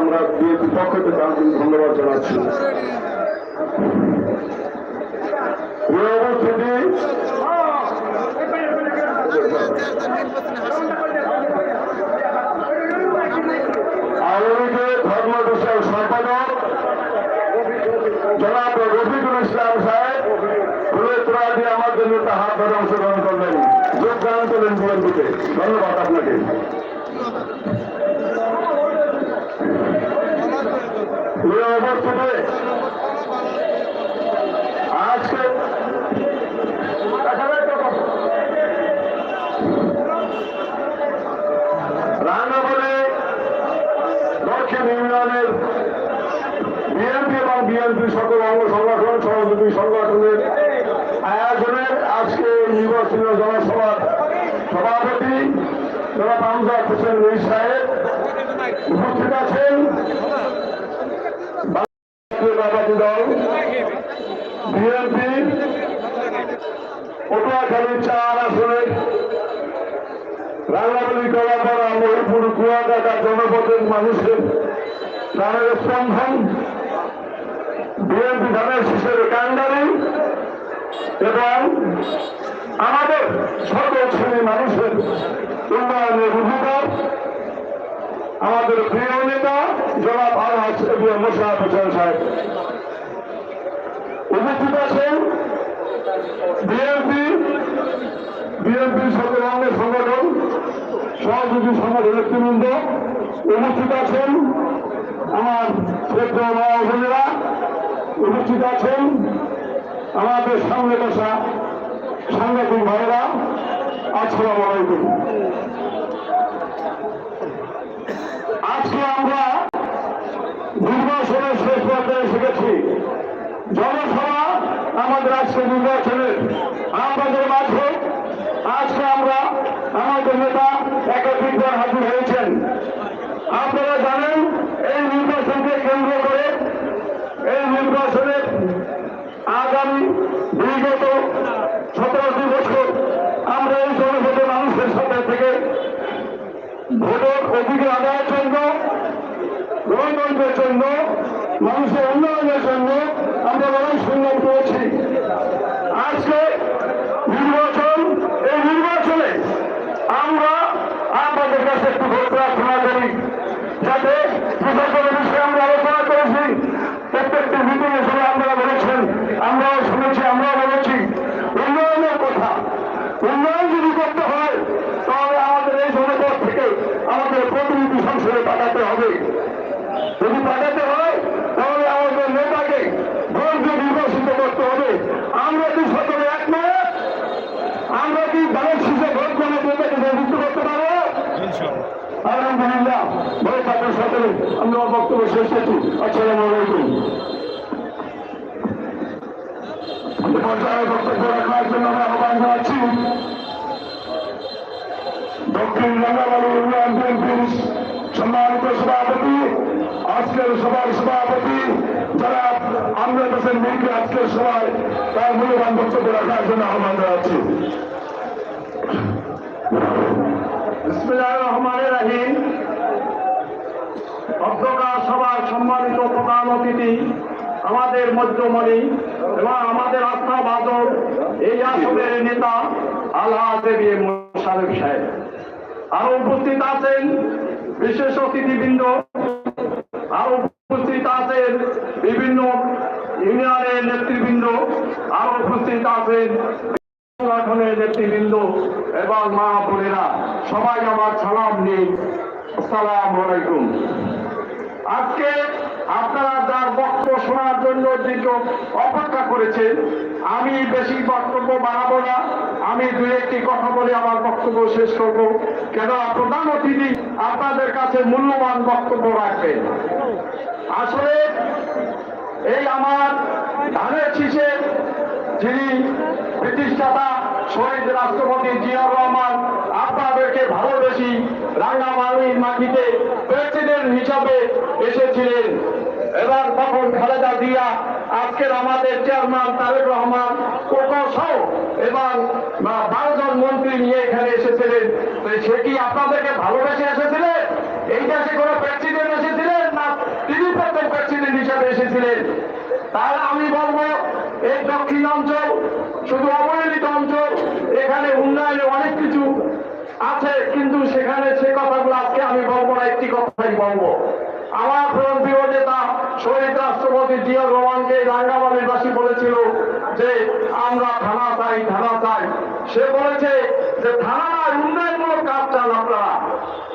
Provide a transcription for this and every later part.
আমরা বিএনপি পক্ষ থেকে আন্তরিক ধন্যবাদ জানাচ্ছি। উপস্থিতি আওয়ামী লীগের ধর্ম বিষয়ক সম্পাদক জনাব রফিকুল ইসলাম সাহেব আমাদের নেতা হাত ধরে অংশগ্রহণ করলেন। যোগদান করলেন বিএনপিতে। ধন্যবাদ আপনাকে প্রিয় উপস্থিতি আজকে রান্নাবলে দক্ষিণ ইউনিয়নের বিএনপি এবং বিএনপি সকল অঙ্গ সংগঠন সহযোগী সংগঠনের আয়োজনের আজকে নির্বাচনী জনসভার সভাপতি জনাব আমজাদ হোসেন মির সাহেব উপস্থিত আছেন। বাংলাদেশ দল, বিএনপি, পটুয়াখালী চার আসনের রাঙ্গাবলী কলাপাড়া, মহিপুর, কুয়াকাটা জনপদের মানুষের প্রাণের স্পন্দন, বিএনপি ধানের শিশের কান্ডারি এবং আমাদের সকল শ্রেণি মানুষের উন্নয়নের অধিকার। আমাদের প্রিয় নেতা জনাব এবং মোশারফ হোসেন সাহেব। উপস্থিত আছেন বিএনপি বিএনপি সকল অঙ্গের সংগঠন, সহযোগী সংগঠন নেতৃবৃন্দ। উপস্থিত আছেন আমার শ্রেষ্ঠ মহাজনেরা উপস্থিত আছেন আমাদের সামনে বসা সাংবাদিক ভাইরা, আসসালামু আলাইকুম। আজকে আমরা নির্বাচনের শেষ পর্যায়ে গেছি জনসভা আমাদের আজকে নির্বাচনের আমাদের মাঝে। আজকে আমরা আমাদের নেতা একত্রিতভাবে হাজির হয়েছেন। আপনারা জানেন, এই নির্বাচনকে কেন্দ্র করে এই নির্বাচনের আগামী বিগত সতেরোটি বছর আমরা এই জনপদের মানুষের সাথে থেকে ভোটের অধিকার আদায়ের জন্য, গণতন্ত্রের জন্য, মানুষের উন্নয়নের জন্য আমরা লড়াই সংগ্রাম করেছি। আজকে নির্বাচন, এই নির্বাচনে আমরা আপনাদের কাছে একটু ভোট প্রার্থনা করি, যাতে প্রশাসনের বিষয়ে আমরা আলোচনা করেছি। প্রত্যেকটি মিটিং এ আপনারা বলেছেন, আমরাও শুনেছি আমরাও বলেছি উন্নয়নের কথা উন্নয়ন যদি করতে হয় তাহলে আমাদের এই জনপদ থেকে আমাদের প্রতিনিধি সংসদে পাঠাতে হবে যদি পাঠাতে হয় তাহলে আমাদের নেতাকে ভোট দিয়ে নির্বাচিত করতে হবে। আমরা কি সকলে একমত? আমরা কি ধানের শীষে ভোট করে নেতাকে নির্বাচিত করতে পারব? আলহামদুলিল্লাহ। ভালো থাকুন সকলে। আমি আমার বক্তব্য শেষ করছি। আসসালামু আলাইকুম। পর্যায়ে বক্তব্য রাখার জন্য আমি আহ্বান জানাচ্ছি। দক্ষিণ রাঙ্গাবাড়ি ইউনিয়ন বিএনপির সম্মানিত সভাপতি আজকের সভার সভাপতি যারা আমরা হোসেন মিরকে আজকের সভায় তার মূল্যবান বক্তব্য রাখার জন্য আহ্বান জানাচ্ছি। অধ্যকার সভার সম্মানিত প্রধান অতিথি, আমাদের মধ্যমণি এবং আমাদের আস্থা বাদক এই আসনের নেতা আল্লাহ দেবী মোশারফ সাহেব। আরও উপস্থিত আছেন বিশেষ অতিথিবৃন্দ আরও উপস্থিত আছেন বিভিন্ন ইউনিয়নের নেতৃবৃন্দ, আরও উপস্থিত আছেন সংগঠনের নেতৃবৃন্দ এবং মা বোনেরা। সবাই আমার সালাম নিন আসসালাম আলাইকুম। আজকে আপনারা যার বক্তব্য শোনার জন্য দীর্ঘ অপেক্ষা করেছেন, আমি বেশি বক্তব্য বাড়াবো না। আমি দুই একটি কথা বলে আমার বক্তব্য শেষ করব। কেন প্রধান অতিথি আপনাদের কাছে মূল্যবান বক্তব্য রাখবেন। আসলে এই আমার ধানের শীষে যিনি প্রতিষ্ঠাতা শহীদ রাষ্ট্রপতি জিয়াউর রহমান, আপনাদেরকে ভালোবেসি রাঙ্গামাটির মাটিতে প্রেসিডেন্ট হিসাবে এসেছিলেন। এবার তখন খালেদা জিয়া, আজকের আমাদের চেয়ারম্যান তারেক রহমান, কোকো সহ এবং বারো জন মন্ত্রী নিয়ে এখানে এসেছিলেন। সে কি আপনাদেরকে ভালোবেসে এসেছিলেন? এই দেশে কোনো প্রেসিডেন্ট এসেছিলেন না তিনি প্রথম প্রেসিডেন্ট হিসাবে এসেছিলেন? তাহলে আমি বলব, এই দক্ষিণ অঞ্চল শুধু অবহেলিত অঞ্চল এখানে উন্নয়নে অনেক কিছু আছে কিন্তু সেখানে সে কথাগুলো আজকে আমি বলব না একটি কথাই বলব। আমার প্রিয় নেতা শহীদ রাষ্ট্রপতি জিয়া রহমানকে রাঙ্গামালিবাসী বলেছিল যে, আমরা থানা চাই থানা চাই। সে বলেছে যে, থানার উন্নয়নমূলক কাজ চান আপনারা।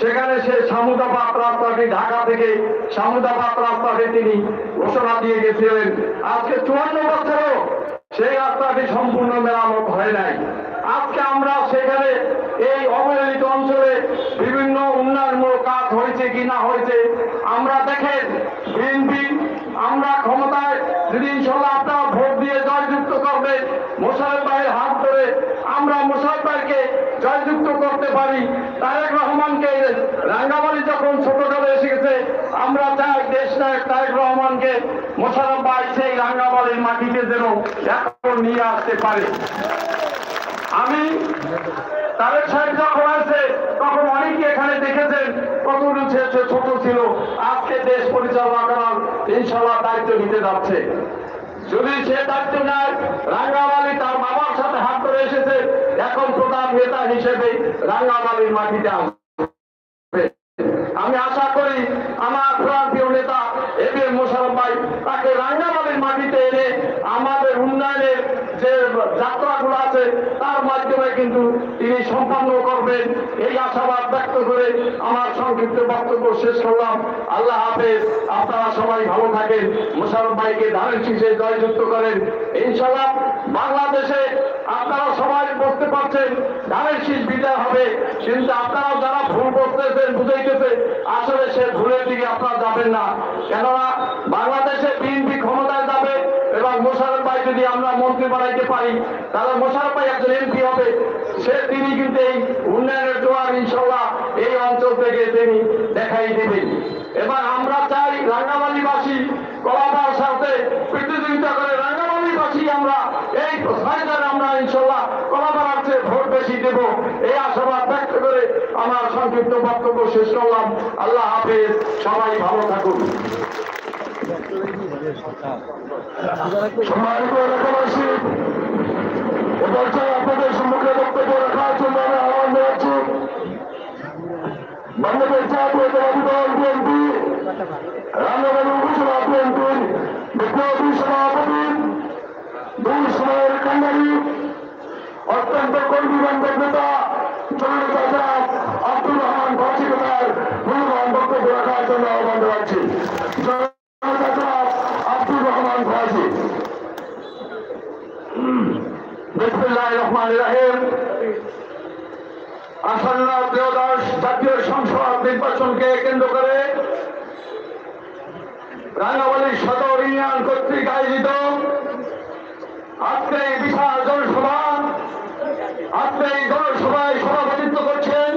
সেখানে সে সামুদাবাদ রাস্তাটি ঢাকা থেকে সামুদাবাদ রাস্তাটি তিনি ঘোষণা দিয়ে গেছিলেন। আজকে চুয়ান্ন বছরও সেই রাস্তাটি সম্পূর্ণ মেরামত হয় নাই। আজকে আমরা সেখানে এই অবহেলিত অঞ্চলে বিভিন্ন উন্নয়নমূলক কাজ হয়েছে কি না হয়েছে, আমরা দেখেন, বিএনপি, আমরা ক্ষমতায় যদি ইনশাল্লাহ আপনারা ভোট দিয়ে জয়যুক্ত করবেন মোশারফ ভাইয়ের হাত ধরে আমরা মোশারফ ভাইকে জয়যুক্ত করতে পারি, তারেক রহমানকে রাঙ্গামালি যখন ছোটকালে এসে গেছে, আমরা চাই দেশ নায়ক তারেক রহমানকে মোশারফ ভাই সেই রাঙ্গামালির মাটিতে যেন এখন নিয়ে আসতে পারে। আমি? তারেক সাহেব যখন আছে তখন অনেকে এখানে দেখেছেন কত ছোট ছিল। আজকে দেশ পরিচালনা করার ইনশাল্লাহ দায়িত্ব নিতে যাচ্ছে। যদি সে দায়িত্ব নেয়, রাঙ্গামালি তার বাবার সাথে হাত ধরে এসেছে। এখন প্রধান নেতা হিসেবে রাঙ্গামালির মাটিতে আসবে। আমি আশা করি আমার প্রান্তীয় নেতা এ বি এম মোশারফ ভাই তাকে রাঙ্গামালির মাটিতে এনে আমাদের উন্নয়নের যে যাত্রাগুলো আছে, তার মাধ্যমে কিন্তু তিনি সম্পন্ন করবেন। এই আশাবাদ ব্যক্ত করে আমার সংক্ষিপ্ত বক্তব্য শেষ করলাম। আল্লাহ হাফেজ, আপনারা সবাই ভালো থাকেন। মোশারফ ভাইকে ধানের শীষে জয়যুক্ত করেন। ইনশাল্লাহ বাংলাদেশে আপনারা সবাই বুঝতে পারছেন, ধানের শীষ বিদায় হবে। কিন্তু আপনারাও যারা ভুল করতেছেন বুঝাইতেছে, আসলে সে ভুলের দিকে আপনারা যাবেন না। কেননা বাংলাদেশে যদি আমরা মন্ত্রী বানাইতে পারি, তাহলে মোশারফ ভাই একজন এমপি হবে। সে তিনি কিন্তু এই উন্নয়নের জোয়ার ইনশাল্লাহ এই অঞ্চল থেকে তিনি দেখাই দেবেন। এবার আমরা চাই রাঙ্গামালিবাসী কলাপার সাথে প্রতিযোগিতা করে রাঙ্গামালিবাসী আমরা এই ছয়জন আমরা ইনশাল্লাহ কলাপাড়ার চেয়ে ভোট বেশি দেব। এই আশাবাদ ব্যক্ত করে আমার সংক্ষিপ্ত বক্তব্য শেষ করলাম। আল্লাহ হাফেজ, সবাই ভালো থাকুন সম্মানিত এলাকাবাসী এবার চাই আপনাদের সম্মুখে বক্তব্য রাখার জন্য আমি আহ্বান জানাচ্ছি বাংলাদেশ জাতীয়তাবাদী দল বিএনপি রাঙ্গামালী উপজেলা বিএনপির বিপ্লবী অত্যন্ত কর্মী বান্ধব নেতা জননেতা জনাব আব্দুর রহমান বাচিকতার মূল্যবান বক্তব্য রাখার জন্য আহ্বান জানাচ্ছি জননেতা জনাব আব্দুর রহমান ভাজি বিসমুল্লাহ রহমান রাহিম আসন্ন ত্রয়োদশ জাতীয় সংসদ নির্বাচনকে কেন্দ্র করে রাঙ্গাবালী সদর ইউনিয়ন কর্তৃক আয়োজিত আজকে এই বিশাল জনসভা, আজকে এই জনসভায় সভাপতিত্ব করছেন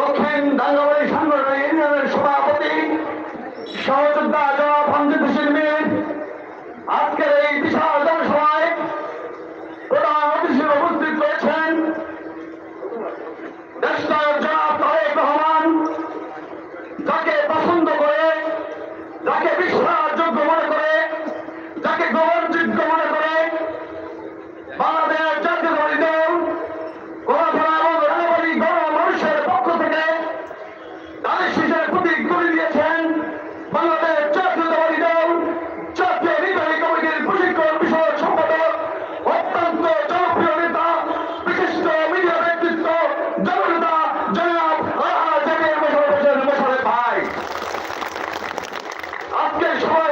দক্ষিণ রাঙ্গাবালী সাংগঠনিক ইউনিয়নের সভাপতি সহযোদ্ধা জনাব হামজিদ হোসেন মির। আজকে সভায়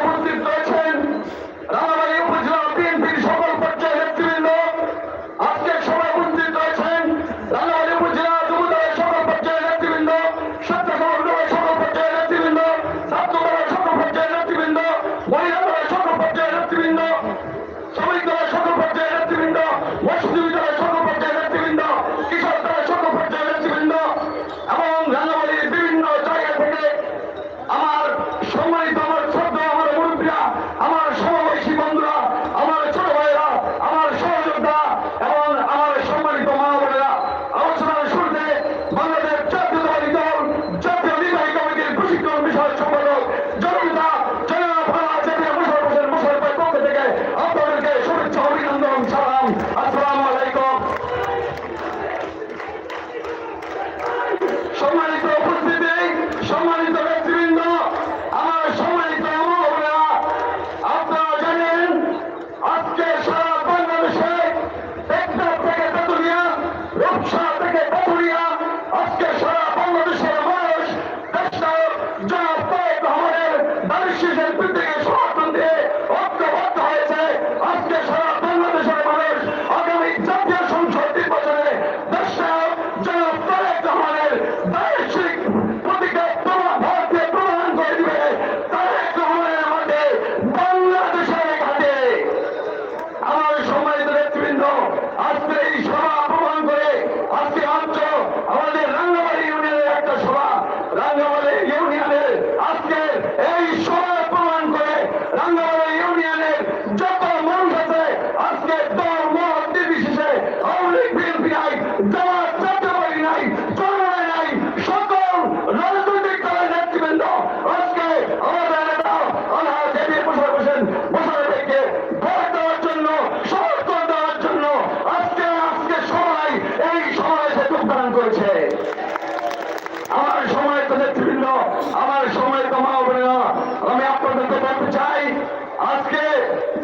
আজকে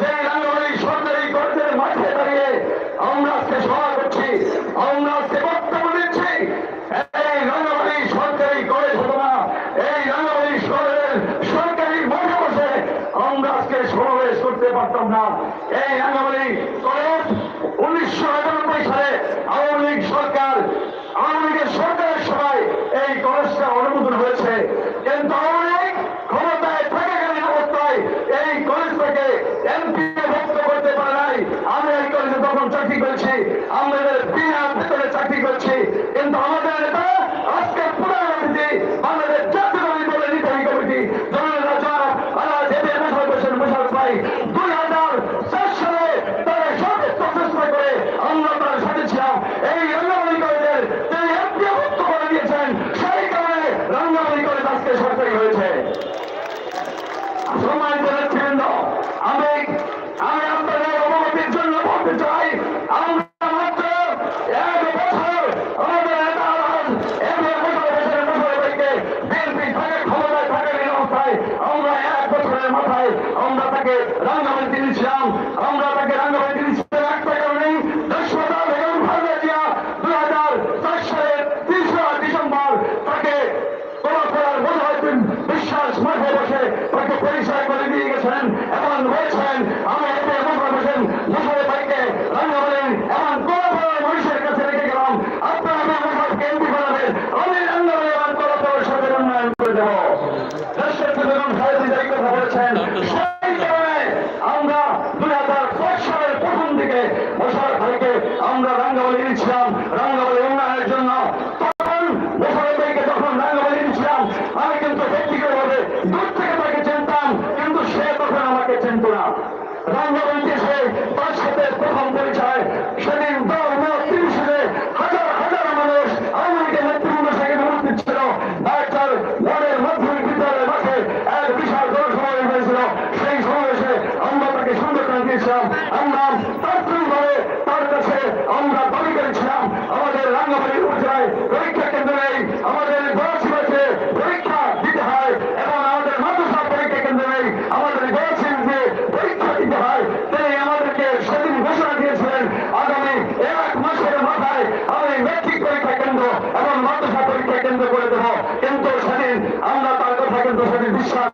যে আমরা বিনা বেতনে চাকরি করছি। কিন্তু আমাদের এটা আজকে পুরো রাঙ্গামাটিতে এনেছিলাম আমরা তাকে রাঙ্গামাটিতে আমি মেট্রিক পরীক্ষা কেন্দ্র এবং মাদ্রাসা পরীক্ষা কেন্দ্র করে দেবো। কিন্তু সেদিন আমরা তার কথা কিন্তু সেদিন বিশ্বাস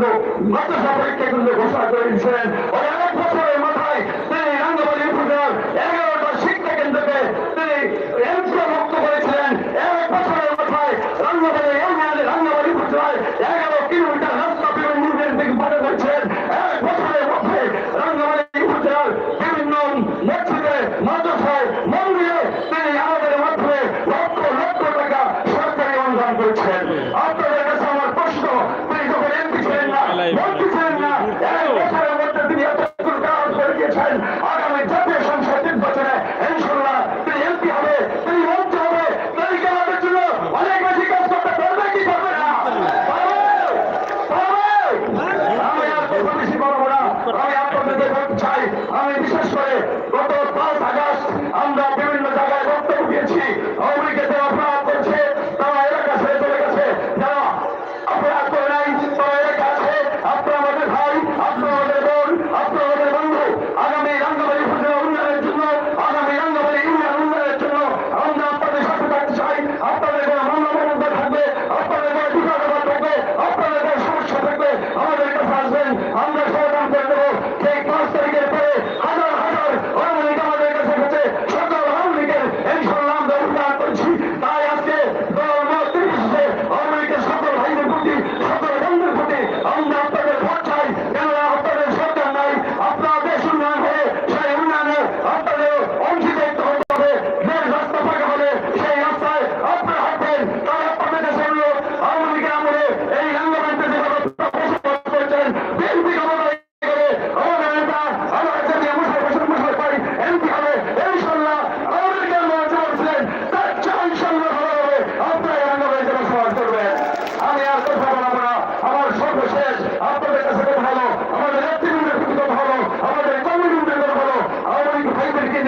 কিন্তু মাদ্রাসা পরীক্ষা কিন্তু ঘোষণা করে দিয়েছিলেন।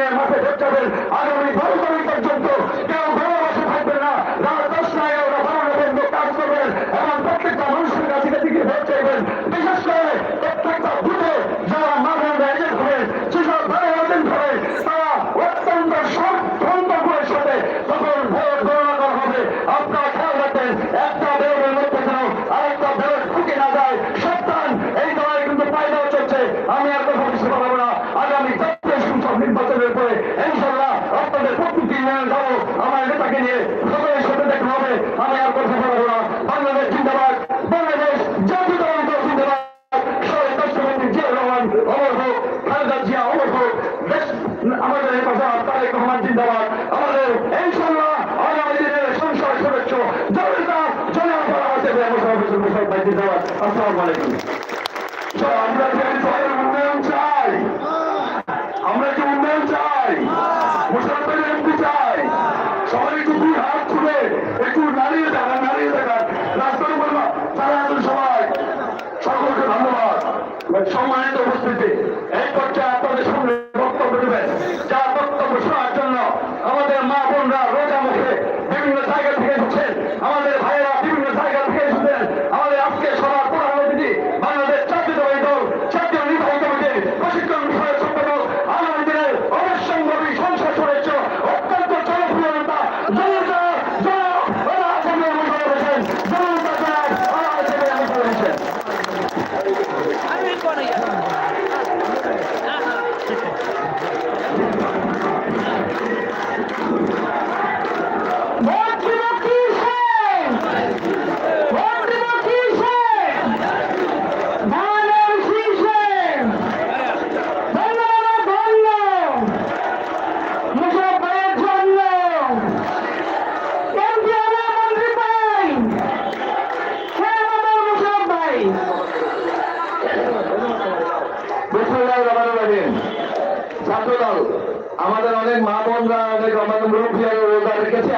দিনের মাঠে ভোট যাবেন আগামী আমার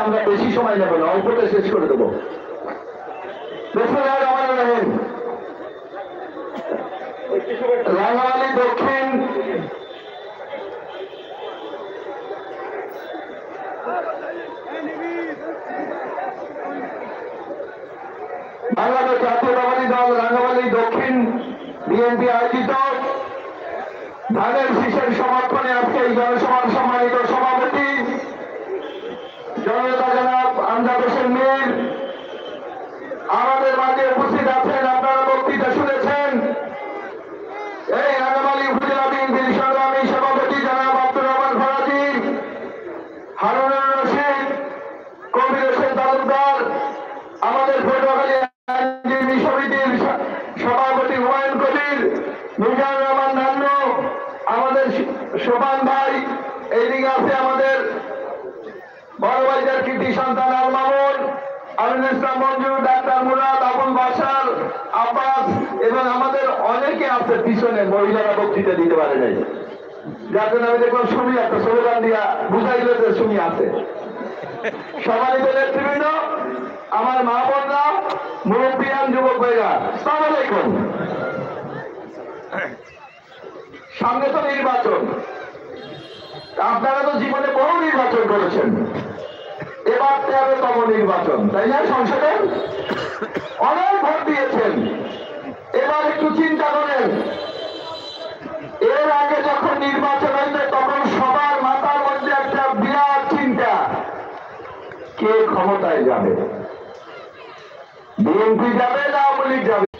আমরা বেশি সময় নেব না অল্পটা শেষ করে দেবো। রাঙামালি দক্ষিণ। বাংলাদেশ জাতীয় জাতীয়তাবাদী দল রাঙামালি দক্ষিণ, বিএনপি আয়োজিত। ধানের শীষের সমর্থনে আজকে এই জনসভার সম্মানিত মার্চের পিছনে মহিলারা বক্তৃতা দিতে পারে নাই। যার জন্য আমি দেখলাম শুনি একটা স্লোগান দিয়া বুঝাই দিল যে সুমি আছে। তো নেতৃবৃন্দ, আমার মা বোনরা মুরব্বিয়ান যুবক ভাইরা সালামালাইকুম সামনে তো নির্বাচন। আপনারা তো জীবনে বহু নির্বাচন করেছেন। এবার তেরোতম নির্বাচন তাই না সংসদে? অনেক ভোট দিয়েছেন। এবার একটু চিন্তা করেন। এর আগে যখন নির্বাচন হয়েছে, তখন সবার মাথার মধ্যে একটা বিরাট চিন্তা। কে ক্ষমতায় যাবে? বিএনপি যাবে না আওয়ামী যাবে?